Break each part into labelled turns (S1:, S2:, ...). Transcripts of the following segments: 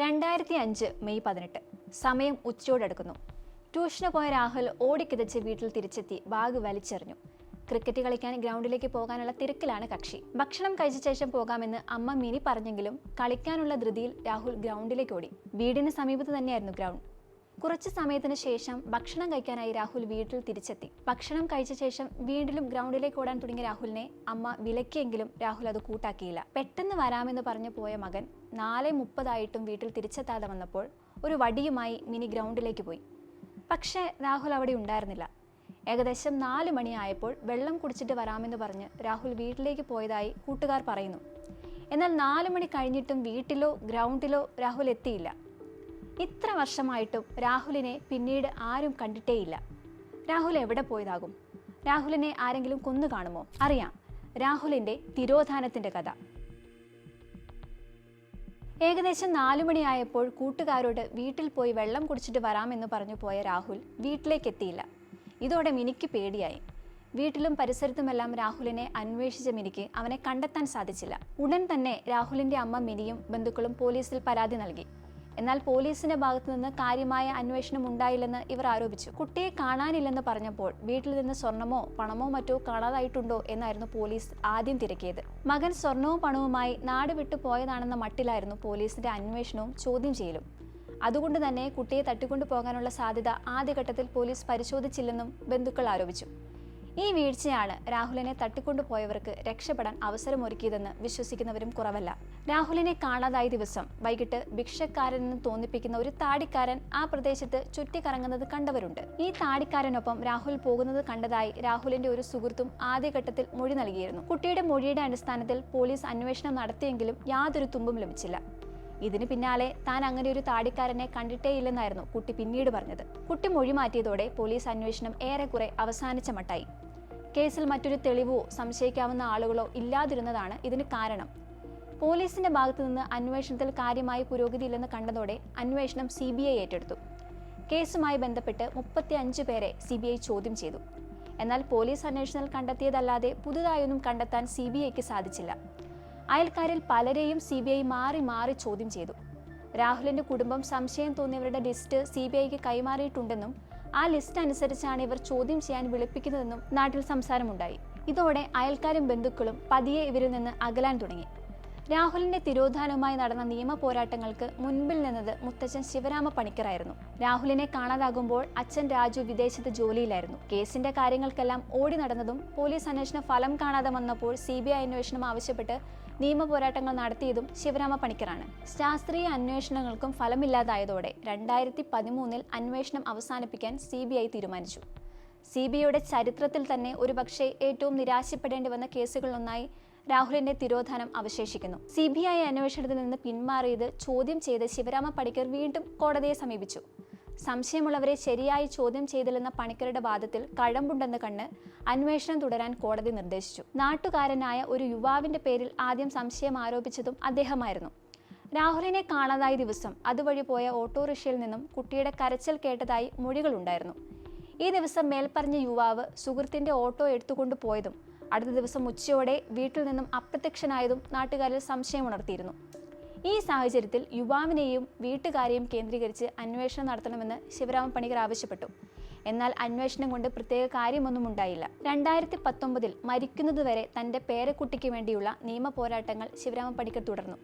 S1: രണ്ടായിരത്തി അഞ്ച് മെയ് പതിനെട്ട്. സമയം ഉച്ചയോടടുക്കുന്നു. ട്യൂഷന് പോയ രാഹുൽ ഓടിക്കിതച്ച് വീട്ടിൽ തിരിച്ചെത്തി ബാഗ് വലിച്ചെറിഞ്ഞു. ക്രിക്കറ്റ് കളിക്കാൻ ഗ്രൗണ്ടിലേക്ക് പോകാനുള്ള തിരക്കിലാണ് കക്ഷി. ഭക്ഷണം കഴിച്ച ശേഷം പോകാമെന്ന് അമ്മ മിനി പറഞ്ഞെങ്കിലും കളിക്കാനുള്ള ധൃതിയിൽ രാഹുൽ ഗ്രൗണ്ടിലേക്ക് ഓടി. വീടിന് സമീപത്ത് തന്നെയായിരുന്നു ഗ്രൗണ്ട്. കുറച്ച് സമയത്തിന് ശേഷം ഭക്ഷണം കഴിക്കാനായി രാഹുൽ വീട്ടിൽ തിരിച്ചെത്തി. ഭക്ഷണം കഴിച്ച ശേഷം വീണ്ടും ഗ്രൗണ്ടിലേക്ക് ഓടാൻ തുടങ്ങിയ രാഹുലിനെ അമ്മ വിലക്കിയെങ്കിലും രാഹുൽ അത് കൂട്ടാക്കിയില്ല. പെട്ടെന്ന് വരാമെന്ന് പറഞ്ഞു പോയ മകൻ നാല് മുപ്പതായിട്ടും വീട്ടിൽ തിരിച്ചെത്താതെ വന്നപ്പോൾ ഒരു വടിയുമായി മിനി ഗ്രൗണ്ടിലേക്ക് പോയി. പക്ഷേ രാഹുൽ അവിടെ ഉണ്ടായിരുന്നില്ല. ഏകദേശം നാല് മണിയായപ്പോൾ വെള്ളം കുടിച്ചിട്ട് വരാമെന്ന് പറഞ്ഞ് രാഹുൽ വീട്ടിലേക്ക് പോയതായി കൂട്ടുകാർ പറയുന്നു. എന്നാൽ നാല് മണി കഴിഞ്ഞിട്ടും വീട്ടിലോ ഗ്രൗണ്ടിലോ രാഹുൽ എത്തിയില്ല. ഇത്ര വർഷമായിട്ടും രാഹുലിനെ പിന്നീട് ആരും കണ്ടിട്ടേയില്ല. രാഹുൽ എവിടെ പോയതാകും? രാഹുലിനെ ആരെങ്കിലും കൊന്നു കാണുമോ? അറിയാം. രാഹുലിന്റെ തിരോധാനത്തിന്റെ കഥ. ഏകദേശം നാലു മണിയായപ്പോൾ കൂട്ടുകാരോട് വീട്ടിൽ പോയി വെള്ളം കുടിച്ചിട്ട് വരാമെന്ന് പറഞ്ഞു പോയ രാഹുൽ വീട്ടിലേക്ക് എത്തിയില്ല ഇതോടെ മിനിക്ക് പേടിയായി. വീട്ടിലും പരിസരത്തുമെല്ലാം രാഹുലിനെ അന്വേഷിച്ച മിനിക്ക് അവനെ കണ്ടെത്താൻ സാധിച്ചില്ല. ഉടൻ തന്നെ രാഹുലിന്റെ അമ്മ മിനിയും ബന്ധുക്കളും പോലീസിൽ പരാതി നൽകി. എന്നാൽ പോലീസിന്റെ ഭാഗത്തു നിന്ന് കാര്യമായ അന്വേഷണം ഉണ്ടായില്ലെന്ന് ഇവർ ആരോപിച്ചു. കുട്ടിയെ കാണാനില്ലെന്ന് പറഞ്ഞപ്പോൾ വീട്ടിൽ നിന്ന് സ്വർണമോ പണമോ മറ്റോ കാണാതായിട്ടുണ്ടോ എന്നായിരുന്നു പോലീസ് ആദ്യം തിരക്കിയത്. മകൻ സ്വർണവും പണവുമായി നാട് വിട്ടു പോയതാണെന്ന മട്ടിലായിരുന്നു പോലീസിന്റെ അന്വേഷണവും ചോദ്യം ചെയ്യലും. അതുകൊണ്ട് തന്നെ കുട്ടിയെ തട്ടിക്കൊണ്ടു പോകാനുള്ള സാധ്യത ആദ്യഘട്ടത്തിൽ പോലീസ് പരിശോധിച്ചില്ലെന്നും ബന്ധുക്കൾ ആരോപിച്ചു. ഈ വീഴ്ചയാണ് രാഹുലിനെ തട്ടിക്കൊണ്ടുപോയവർക്ക് രക്ഷപ്പെടാൻ അവസരമൊരുക്കിയതെന്ന് വിശ്വസിക്കുന്നവരും കുറവല്ല. രാഹുലിനെ കാണാതായ ദിവസം വൈകിട്ട് ഭിക്ഷക്കാരനെന്ന് തോന്നിപ്പിക്കുന്ന ഒരു താടിക്കാരൻ ആ പ്രദേശത്ത് ചുറ്റിക്കറങ്ങുന്നത് കണ്ടവരുണ്ട്. ഈ താടിക്കാരനൊപ്പം രാഹുൽ പോകുന്നത് കണ്ടതായി രാഹുലിന്റെ ഒരു സുഹൃത്തും ആദ്യഘട്ടത്തിൽ മൊഴി നൽകിയിരുന്നു. കുട്ടിയുടെ മൊഴിയുടെ അടിസ്ഥാനത്തിൽ പോലീസ് അന്വേഷണം നടത്തിയെങ്കിലും യാതൊരു തുമ്പും ലഭിച്ചില്ല. ഇതിന് പിന്നാലെ താൻ അങ്ങനെ ഒരു താടിക്കാരനെ കണ്ടിട്ടേയില്ലെന്നായിരുന്നു കുട്ടി പിന്നീട് പറഞ്ഞത്. കുട്ടി മൊഴി മാറ്റിയതോടെ പോലീസ് അന്വേഷണം ഏറെക്കുറെ അവസാനിച്ച മട്ടായി. കേസിൽ മറ്റൊരു തെളിവോ സംശയിക്കാവുന്ന ആളുകളോ ഇല്ലാതിരുന്നതാണ് ഇതിന് കാരണം. പോലീസിന്റെ ഭാഗത്തു നിന്ന് അന്വേഷണത്തിൽ കാര്യമായി പുരോഗതിയില്ലെന്ന് കണ്ടതോടെ അന്വേഷണം സി ബി ഐ ഏറ്റെടുത്തു. കേസുമായി ബന്ധപ്പെട്ട് മുപ്പത്തി അഞ്ച് പേരെ സി ബി ഐ ചോദ്യം ചെയ്തു. എന്നാൽ പോലീസ് അന്വേഷണത്തിൽ കണ്ടെത്തിയതല്ലാതെ പുതുതായൊന്നും കണ്ടെത്താൻ സി ബി ഐക്ക് സാധിച്ചില്ല. അയൽക്കാരിൽ പലരെയും സി ബി ഐ മാറി മാറി ചോദ്യം ചെയ്തു. രാഹുലിന്റെ കുടുംബം സംശയം തോന്നിയവരുടെ ലിസ്റ്റ് സി ബി ഐക്ക് കൈമാറിയിട്ടുണ്ടെന്നും ആ ലിസ്റ്റ് അനുസരിച്ചാണ് ഇവർ ചോദ്യം ചെയ്യാൻ വിളിപ്പിക്കുന്നതെന്നും നാട്ടിൽ സംസാരമുണ്ടായി. ഇതോടെ അയൽക്കാരും ബന്ധുക്കളും പതിയെ ഇവരിൽ നിന്ന് അകലാൻ തുടങ്ങി. രാഹുലിന്റെ തിരോധാനവുമായി നടന്ന നിയമ പോരാട്ടങ്ങൾക്ക് മുൻപിൽ നിന്നത് മുത്തച്ഛൻ ശിവരാമ പണിക്കറായിരുന്നു രാഹുലിനെ കാണാതാകുമ്പോൾ അച്ഛൻ രാജു വിദേശത്ത് ജോലിയിലായിരുന്നു. കേസിന്റെ കാര്യങ്ങൾക്കെല്ലാം ഓടി നടന്നതും പോലീസ് അന്വേഷണ ഫലം കാണാതെ വന്നപ്പോൾ സി ബി ഐ അന്വേഷണം ആവശ്യപ്പെട്ട് നിയമ പോരാട്ടങ്ങൾ നടത്തിയതും ശിവരാമ പണിക്കറാണ് ശാസ്ത്രീയ അന്വേഷണങ്ങൾക്കും ഫലമില്ലാതായതോടെ രണ്ടായിരത്തി പതിമൂന്നിൽ അന്വേഷണം അവസാനിപ്പിക്കാൻ സി തീരുമാനിച്ചു. സി ചരിത്രത്തിൽ തന്നെ ഒരുപക്ഷെ ഏറ്റവും നിരാശപ്പെടേണ്ടി വന്ന കേസുകളിലൊന്നായി രാഹുലിന്റെ തിരോധാനം അവശേഷിക്കുന്നു. സി ബി ഐ അന്വേഷണത്തിൽ നിന്ന് പിന്മാറിയത് ചോദ്യം ചെയ്ത് ശിവരാമ പണിക്കർ വീണ്ടും കോടതിയെ സമീപിച്ചു. സംശയമുള്ളവരെ ശരിയായി ചോദ്യം ചെയ്തില്ലെന്ന പണിക്കരുടെ വാദത്തിൽ കഴമ്പുണ്ടെന്ന് കണ്ട് അന്വേഷണം തുടരാൻ കോടതി നിർദ്ദേശിച്ചു. നാട്ടുകാരനായ ഒരു യുവാവിന്റെ പേരിൽ ആദ്യം സംശയം ആരോപിച്ചതും അദ്ദേഹമായിരുന്നു. രാഹുലിനെ കാണാതായ ദിവസം അതുവഴി പോയ ഓട്ടോറിക്ഷയിൽ നിന്നും കുട്ടിയുടെ കരച്ചിൽ കേട്ടതായി മൊഴികളുണ്ടായിരുന്നു. ഈ ദിവസം മേൽപ്പറഞ്ഞ യുവാവ് സുഹൃത്തിന്റെ ഓട്ടോ എടുത്തുകൊണ്ട് പോയതും അടുത്ത ദിവസം ഉച്ചയോടെ വീട്ടിൽ നിന്നും അപ്രത്യക്ഷനായതും നാട്ടുകാരിൽ സംശയമുണർത്തിയിരുന്നു ഈ സാഹചര്യത്തിൽ യുവാവിനെയും വീട്ടുകാരെയും കേന്ദ്രീകരിച്ച് അന്വേഷണം നടത്തണമെന്ന് ശിവരാമൻ പണിക്കർ ആവശ്യപ്പെട്ടു. എന്നാൽ അന്വേഷണം കൊണ്ട് പ്രത്യേക കാര്യമൊന്നും ഉണ്ടായില്ല. രണ്ടായിരത്തി പത്തൊമ്പതിൽ മരിക്കുന്നതുവരെ തന്റെ പേരക്കുട്ടിക്ക് വേണ്ടിയുള്ള നിയമ പോരാട്ടങ്ങൾ ശിവരാമൻ പണിക്കർ തുടർന്നു.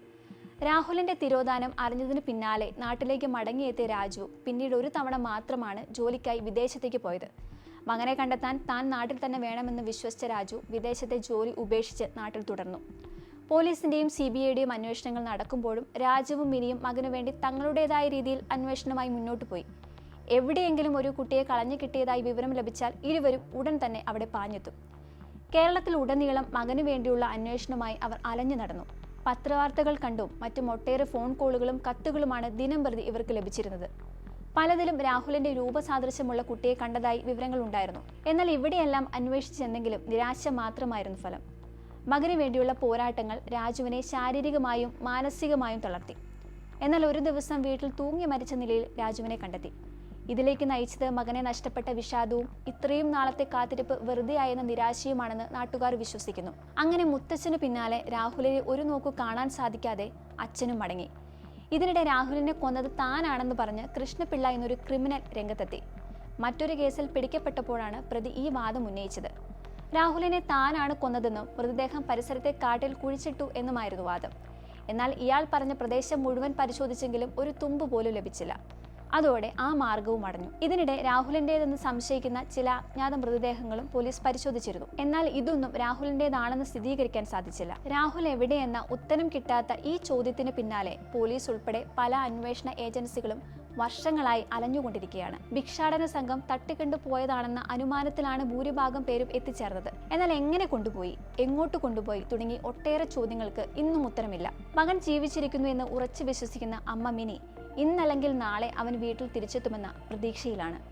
S1: രാഹുലിന്റെ തിരോധാനം അറിഞ്ഞതിന് പിന്നാലെ നാട്ടിലേക്ക് മടങ്ങിയെത്തിയ രാജു പിന്നീട് ഒരു തവണ മാത്രമാണ് ജോലിക്കായി വിദേശത്തേക്ക് പോയത്. മകനെ കണ്ടെത്താൻ താൻ നാട്ടിൽ തന്നെ വേണമെന്ന് വിശ്വസിച്ച രാജു വിദേശത്തെ ജോലി ഉപേക്ഷിച്ച് നാട്ടിൽ തുടർന്നു. പോലീസിന്റെയും സി ബി ഐയുടെയും അന്വേഷണങ്ങൾ നടക്കുമ്പോഴും രാജുവും മിനിയും മകനു വേണ്ടി തങ്ങളുടേതായ രീതിയിൽ അന്വേഷണമായി മുന്നോട്ട് പോയി. എവിടെയെങ്കിലും ഒരു കുട്ടിയെ കളഞ്ഞു കിട്ടിയതായി വിവരം ലഭിച്ചാൽ ഇരുവരും ഉടൻ തന്നെ അവിടെ പാഞ്ഞെത്തും. കേരളത്തിൽ ഉടനീളം മകനു വേണ്ടിയുള്ള അന്വേഷണവുമായി അവർ അലഞ്ഞു നടന്നു. പത്രവാർത്തകൾ കണ്ടും മറ്റും ഒട്ടേറെ ഫോൺ കോളുകളും കത്തുകളുമാണ് ദിനം പ്രതി ഇവർക്ക് ലഭിച്ചിരുന്നത്. പലതിലും രാഹുലിന്റെ രൂപസാദൃശ്യമുള്ള കുട്ടിയെ കണ്ടതായി വിവരങ്ങൾ ഉണ്ടായിരുന്നു. എന്നാൽ ഇവിടെയെല്ലാം അന്വേഷിച്ചെന്നെങ്കിലും നിരാശ മാത്രമായിരുന്നു ഫലം. മകന് വേണ്ടിയുള്ള പോരാട്ടങ്ങൾ രാജുവിനെ ശാരീരികമായും മാനസികമായും തളർത്തി. എന്നാൽ ഒരു ദിവസം വീട്ടിൽ തൂങ്ങി മരിച്ച നിലയിൽ രാജുവിനെ കണ്ടെത്തി. ഇതിലേക്ക് നയിച്ചത് മകനെ നഷ്ടപ്പെട്ട വിഷാദവും ഇത്രയും നാളത്തെ കാത്തിരിപ്പ് വെറുതെയായെന്ന നിരാശയുമാണെന്ന് നാട്ടുകാർ വിശ്വസിക്കുന്നു. അങ്ങനെ മുത്തച്ഛന് പിന്നാലെ രാഹുലിനെ ഒരു നോക്കു കാണാൻ സാധിക്കാതെ അച്ഛനും മടങ്ങി. ഇതിനിടെ രാഹുലിനെ കൊന്നത് താനാണെന്ന് പറഞ്ഞ് കൃഷ്ണപിള്ള എന്നൊരു ക്രിമിനൽ രംഗത്തെത്തി. മറ്റൊരു കേസിൽ പിടിക്കപ്പെട്ടപ്പോഴാണ് പ്രതി ഈ വാദം ഉന്നയിച്ചത്. രാഹുലിനെ താനാണ് കൊന്നതെന്നും മൃതദേഹം പരിസരത്തെ കാട്ടിൽ കുഴിച്ചിട്ടു എന്നുമായിരുന്നു വാദം. എന്നാൽ ഇയാൾ പറഞ്ഞ പ്രദേശം മുഴുവൻ പരിശോധിച്ചെങ്കിലും ഒരു തുമ്പ് പോലും ലഭിച്ചില്ല. അതോടെ ആ മാർഗവും അടഞ്ഞു. ഇതിനിടെ രാഹുലിന്റേതെന്ന് സംശയിക്കുന്ന ചില അജ്ഞാത മൃതദേഹങ്ങളും പോലീസ് പരിശോധിച്ചിരുന്നു. എന്നാൽ ഇതൊന്നും രാഹുലിന്റേതാണെന്ന് സ്ഥിരീകരിക്കാൻ സാധിച്ചില്ല. രാഹുൽ എവിടെയെന്ന ഉത്തരം കിട്ടാത്ത ഈ ചോദ്യത്തിന് പിന്നാലെ പോലീസ് ഉൾപ്പെടെ പല അന്വേഷണ ഏജൻസികളും വർഷങ്ങളായി അലഞ്ഞുകൊണ്ടിരിക്കുകയാണ്. ഭിക്ഷാടന സംഘം തട്ടിക്കണ്ടു പോയതാണെന്ന അനുമാനത്തിലാണ് ഭൂരിഭാഗം പേരും എത്തിച്ചേർന്നത്. എന്നാൽ എങ്ങനെ കൊണ്ടുപോയി? എങ്ങോട്ട് കൊണ്ടുപോയി? തുടങ്ങി ഒട്ടേറെ ചോദ്യങ്ങൾക്ക് ഇന്നും ഉത്തരമില്ല. മകൻ ജീവിച്ചിരിക്കുന്നു എന്ന് ഉറച്ചു വിശ്വസിക്കുന്ന അമ്മ മിനി ഇന്നല്ലെങ്കിൽ നാളെ അവൻ വീട്ടിൽ തിരിച്ചെത്തുമെന്ന പ്രതീക്ഷയിലാണ്.